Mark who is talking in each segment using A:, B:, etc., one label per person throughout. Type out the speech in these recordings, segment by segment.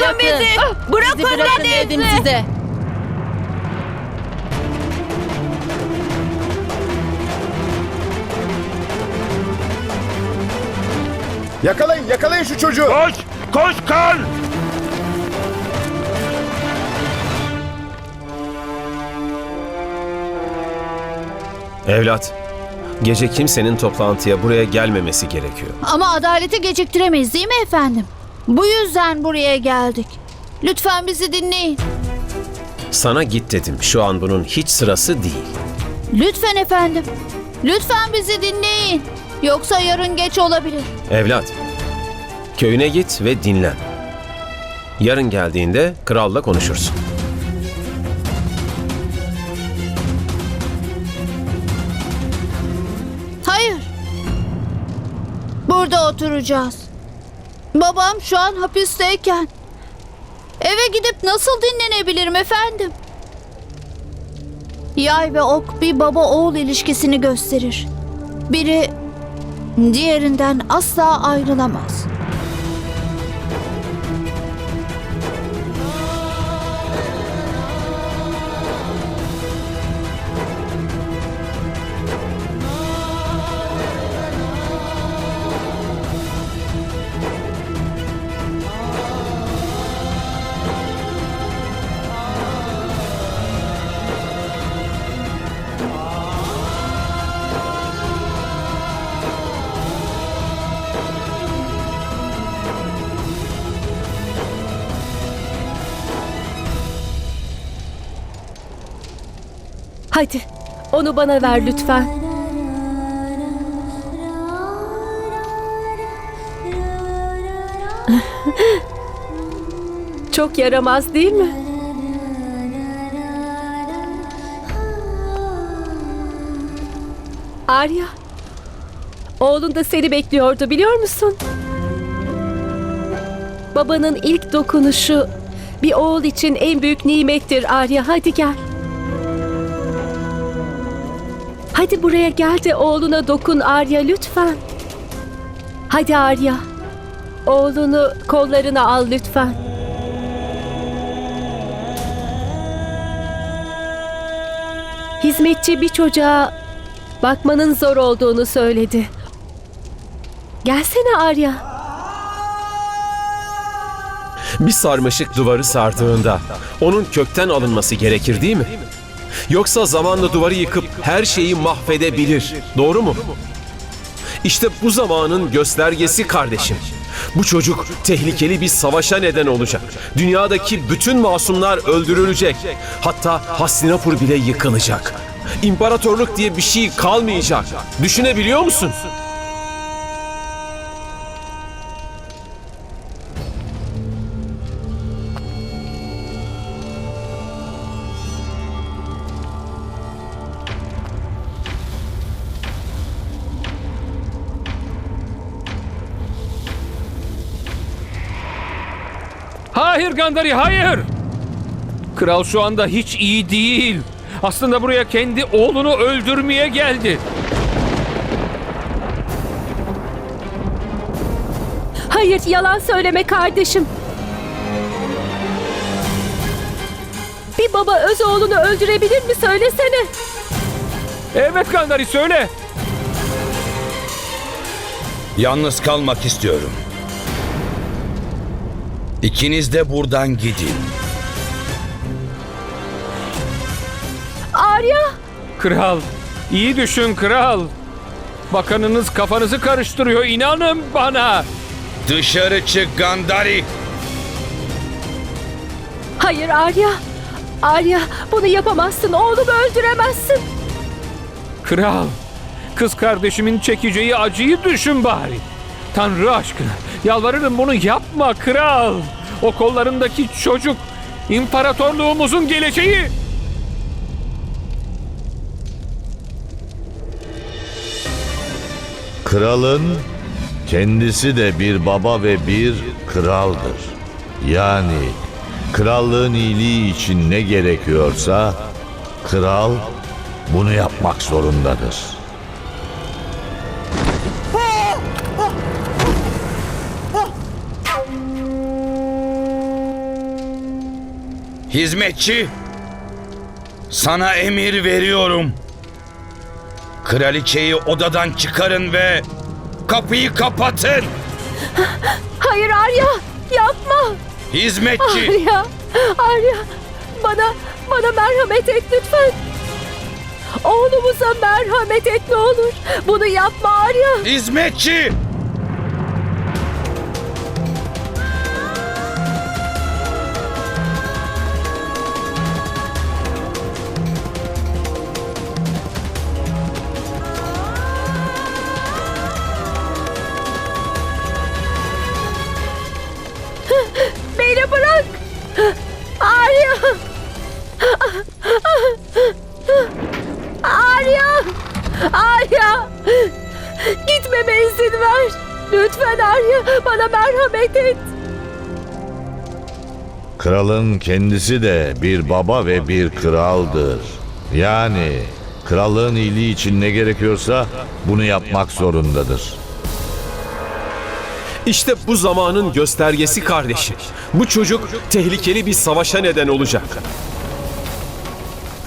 A: Bırakın, bizi. Bırakın,
B: Bizi bırakın dedim size.
C: Yakalayın, yakalayın şu çocuğu.
D: Koş! Koş kal!
E: Evlat, gece kimsenin toplantıya buraya gelmemesi gerekiyor.
F: Ama adaleti geciktiremeyiz değil mi efendim? Bu yüzden buraya geldik. Lütfen bizi dinleyin.
E: Sana git dedim. Şu an bunun hiç sırası değil.
F: Lütfen efendim. Lütfen bizi dinleyin. Yoksa yarın geç olabilir.
E: Evlat, köyüne git ve dinlen. Yarın geldiğinde kralla konuşursun.
F: Hayır. Burada oturacağız. Babam şu an hapisteyken. Eve gidip nasıl dinlenebilirim efendim? Yay ve ok bir baba oğul ilişkisini gösterir. Biri diğerinden asla ayrılamaz.
A: Hadi onu bana ver lütfen. Çok yaramaz değil mi? Arya, oğlun da seni bekliyordu biliyor musun? Babanın ilk dokunuşu bir oğul için en büyük nimettir Arya. Hadi gel. Hadi buraya gel de oğluna dokun Arya lütfen. Hadi Arya. Oğlunu kollarına al lütfen. Hizmetçi bir çocuğa bakmanın zor olduğunu söyledi. Gelsene Arya.
E: Bir sarmaşık duvarı sardığında onun kökten alınması gerekir değil mi? Yoksa zamanla duvarı yıkıp her şeyi mahvedebilir. Doğru mu? İşte bu zamanın göstergesi kardeşim. Bu çocuk tehlikeli bir savaşa neden olacak. Dünyadaki bütün masumlar öldürülecek. Hatta Hastinapur bile yıkılacak. İmparatorluk diye bir şey kalmayacak. Düşünebiliyor musun?
G: Hayır Gandari hayır. Kral şu anda hiç iyi değil. Aslında buraya kendi oğlunu öldürmeye geldi.
A: Hayır yalan söyleme kardeşim. Bir baba öz oğlunu öldürebilir mi söylesene.
G: Evet Gandari söyle.
H: Yalnız kalmak istiyorum. İkiniz de buradan gidin.
A: Arya.
G: Kral iyi düşün kral. Bakanınız kafanızı karıştırıyor inanın bana.
H: Dışarı çık Gandari.
A: Hayır Arya. Arya bunu yapamazsın. Oğlumu öldüremezsin.
G: Kral kız kardeşimin çekeceği acıyı düşün bari. Tanrı aşkına yalvarırım bunu yapma kral. O kollarındaki çocuk imparatorluğumuzun geleceği.
I: Kralın kendisi de bir baba ve bir kraldır. Yani krallığın iyiliği için ne gerekiyorsa kral bunu yapmak zorundadır.
H: Hizmetçi, sana emir veriyorum. Kraliçeyi odadan çıkarın ve kapıyı kapatın.
A: Hayır Arya yapma.
H: Hizmetçi,
A: Arya, Arya bana, bana merhamet et lütfen. Oğlumuza merhamet et ne olur. Bunu yapma Arya.
H: hizmetçi.
A: Gitmeme izin ver. Lütfen Arya bana merhamet et.
I: Kralın kendisi de bir baba ve bir kraldır. Yani krallığın iyiliği için ne gerekiyorsa bunu yapmak zorundadır.
E: İşte bu zamanın göstergesi kardeşi. Bu çocuk tehlikeli bir savaşa neden olacak.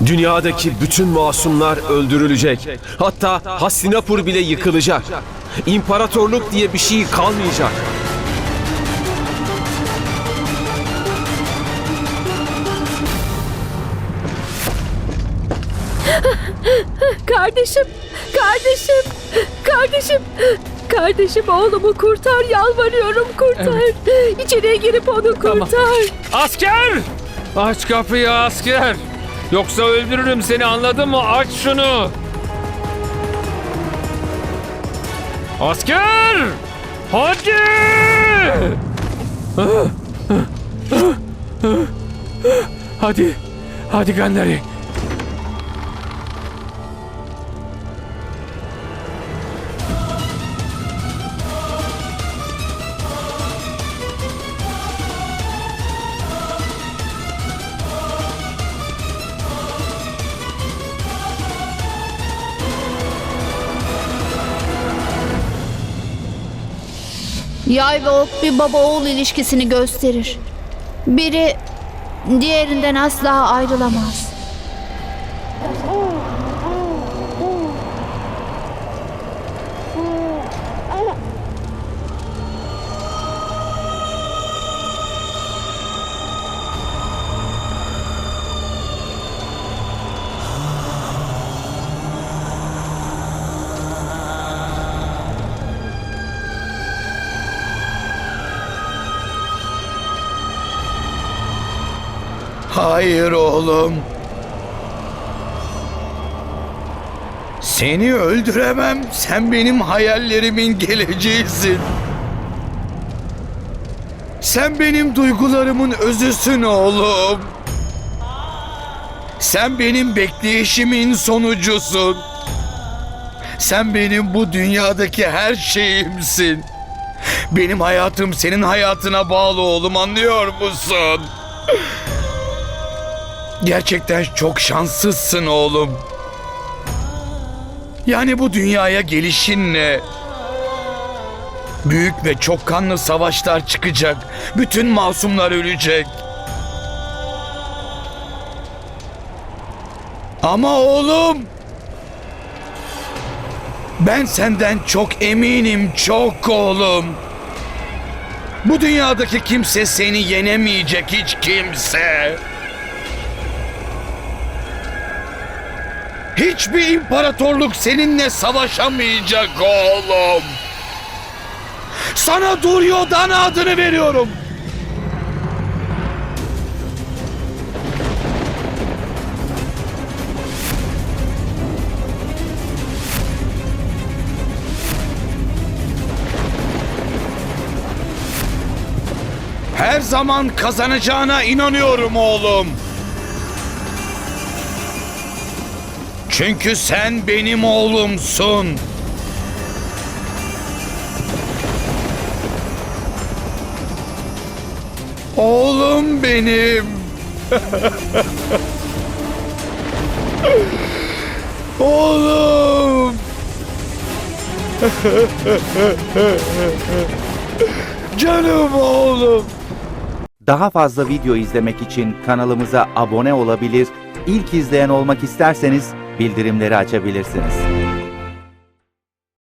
E: Dünyadaki bütün masumlar öldürülecek. Hatta Hastinapur bile yıkılacak. İmparatorluk diye bir şey kalmayacak.
A: Kardeşim, kardeşim, kardeşim. Kardeşim oğlumu kurtar yalvarıyorum kurtar. İçeriye girip onu
G: Tamam.
A: kurtar.
G: Asker! Aç kapıyı asker. Yoksa öldürürüm seni anladın mı? Aç şunu. Asker! Hadi! Hadi. Hadi Gandari.
F: Yay ve ok bir baba oğul ilişkisini gösterir. Biri diğerinden asla ayrılamaz.
H: Hayır oğlum. Seni öldüremem. Sen benim hayallerimin geleceğisin. Sen benim duygularımın özüsün oğlum. Sen benim bekleyişimin sonucusun. Sen benim bu dünyadaki her şeyimsin. Benim hayatım senin hayatına bağlı oğlum anlıyor musun? Gerçekten çok şanslısın oğlum. Yani bu dünyaya gelişinle büyük ve çok kanlı savaşlar çıkacak. Bütün masumlar ölecek. Ama oğlum ben senden çok eminim çok oğlum. Bu dünyadaki kimse seni yenemeyecek hiç kimse. Hiçbir imparatorluk seninle savaşamayacak oğlum. Sana Duryodhan adını veriyorum. Her zaman kazanacağına inanıyorum oğlum. Çünkü sen benim oğlumsun. Oğlum benim. oğlum. Canım oğlum.
B: Daha fazla video izlemek için kanalımıza abone olabilir, ilk izleyen olmak isterseniz bildirimleri açabilirsiniz.